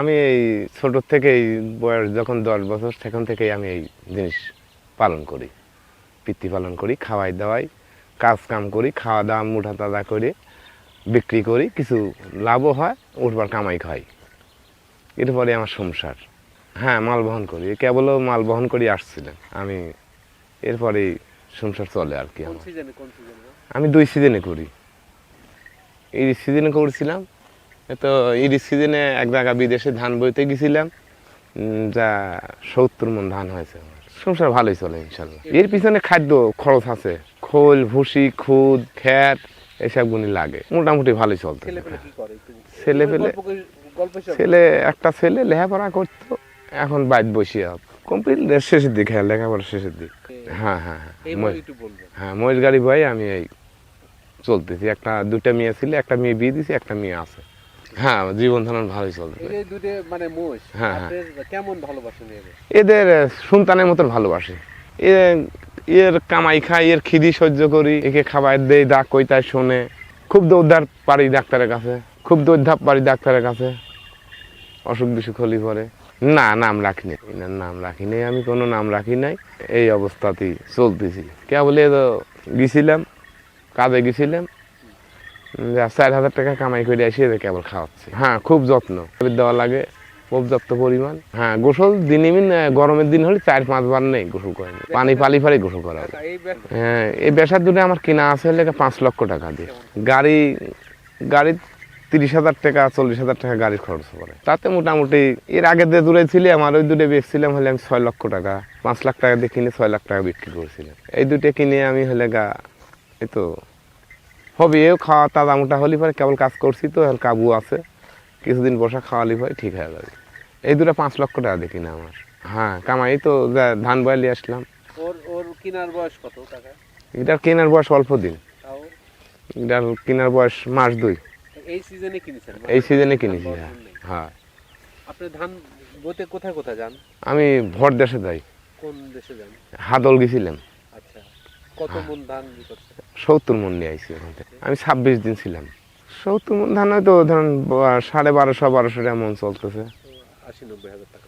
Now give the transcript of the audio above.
আমি এই ছোট থেকেই বয়স যখন দশ বছর সেখান থেকেই আমি এই জিনিস পালন করি। পিতৃ পালন করি খাওয়াই দাওয়াই কাজ কাম করি খাওয়া দাওয়া মুঠা তাজা করে বিক্রি করি কিছু লাভও হয় উঠবার কামাই খাই এরপরে আমার সংসার। হ্যাঁ মাল বহন করি। কেবলও মাল বহন করি আসছিলেন আমি এরপরে সংসার চলে আর কি আমি দুই সিজনে করি। এই সিজনে করছিলাম তো এই সিজনে এক জায়গা বিদেশে ধান বইতে গেছিলাম। যা সত্তর মন ধান হয়েছে সংসার ভালোই চলে ইনশাল্লাহ। এর পিছনে খাদ্য খরচ আছে। খোল ভুসি খুদ খ্যাত এসব গুলি লাগে। মোটামুটি ভালোই চলতো ছেলে পেলে ছেলে একটা ছেলে লেখাপড়া করতো এখন বাইর বসিয়ে কমপ্লিট শেষের দিক হ্যাঁ লেখাপড়া শেষের দিক। হ্যাঁ হ্যাঁ হ্যাঁ। হ্যাঁ মহিষ গাড়ি বই আমি এই চলতেছি। একটা দুটা মেয়ে ছিল একটা মেয়ে বিয়ে দিছি একটা মেয়ে আছে। হ্যাঁ জীবন ধারণ ভালোই চলতে এই দুটো মানে মোষ হ্যাঁ, হ্যাঁ। কেমন ভালোবাসেন এদের? সন্তানের মতন ভালোবাসে। এর কামাই খাই এর খিদি সহ্য করি একে খাবার দেই ডাক কইতায় শোনে। খুব দৌড়ধার পারি ডাক্তারের কাছে খুব দৌড়ধাপ পারি ডাক্তারের কাছে। অসুখ বিসুখ হলি পরে। না নাম রাখিনি এনার নাম রাখিনি আমি কোনো নাম রাখি নাই। এই অবস্থাতেই চলতেছি। কে বলে তো গেছিলাম কাজে গেছিলাম চার হাজার টাকা কামাই করে আসি এদের কেবল খাওয়াচ্ছি। হ্যাঁ খুব যত্ন। দেওয়া লাগে পর্যাপ্ত পরিমাণ। হ্যাঁ গোসল দিনই গরমের দিন হলে চার পাঁচবার নেই গোসল করে পানি পালি ফালি গোসল করা হয়। এই বেসার দুটো আমার কেনা আছে হলে পাঁচ লক্ষ টাকা দিয়ে। গাড়ি গাড়ি তিরিশ হাজার টাকা চল্লিশ হাজার টাকা গাড়ির খরচ পড়ে। তাতে মোটামুটি এর আগে যে দূরে ছিল আমার ওই দুটো বেচছিলাম হলে আমি ছয় লক্ষ টাকা পাঁচ লাখ টাকা দিয়ে কিনে ছয় লাখ টাকা বিক্রি করেছিলাম। এই দুটো কিনে আমি হলে গা এই তো হবে এও খাওয়া তাজা মোটা হলি পরে কেবল কাজ করছি তো এখন কাবু আছে। কিছুদিন বসা খাওয়ালি পরে ঠিক হয়ে যাবে। এই দুটো পাঁচ লক্ষ টাকা দেখি না আমার। হ্যাঁ কামাই তো যা ধান বয়ালি আসলাম। ওর ওর কিনার বয়স কত কাকা এটার কেনার বয়স অল্প দিন। এটার কেনার বয়স মাস দুই। এই সিজনে কিনেছেন এই সিজনে কিনেছি হ্যাঁ। হ্যাঁ। আপনি ধান কোথায় কোথায় যান? আমি ভোট দেশে যাই। কোন দেশে যান? হাদল গেছিলাম কত মন ধান সত্তর মন নিয়ে আইসি ওখান থেকে আমি ছাব্বিশ দিন ছিলাম। সত্তর মন ধান হয়তো ধরুন সাড়ে বারোশো বারোশো এমন মন চলতেছে। আশি নব্বই হাজার টাকা।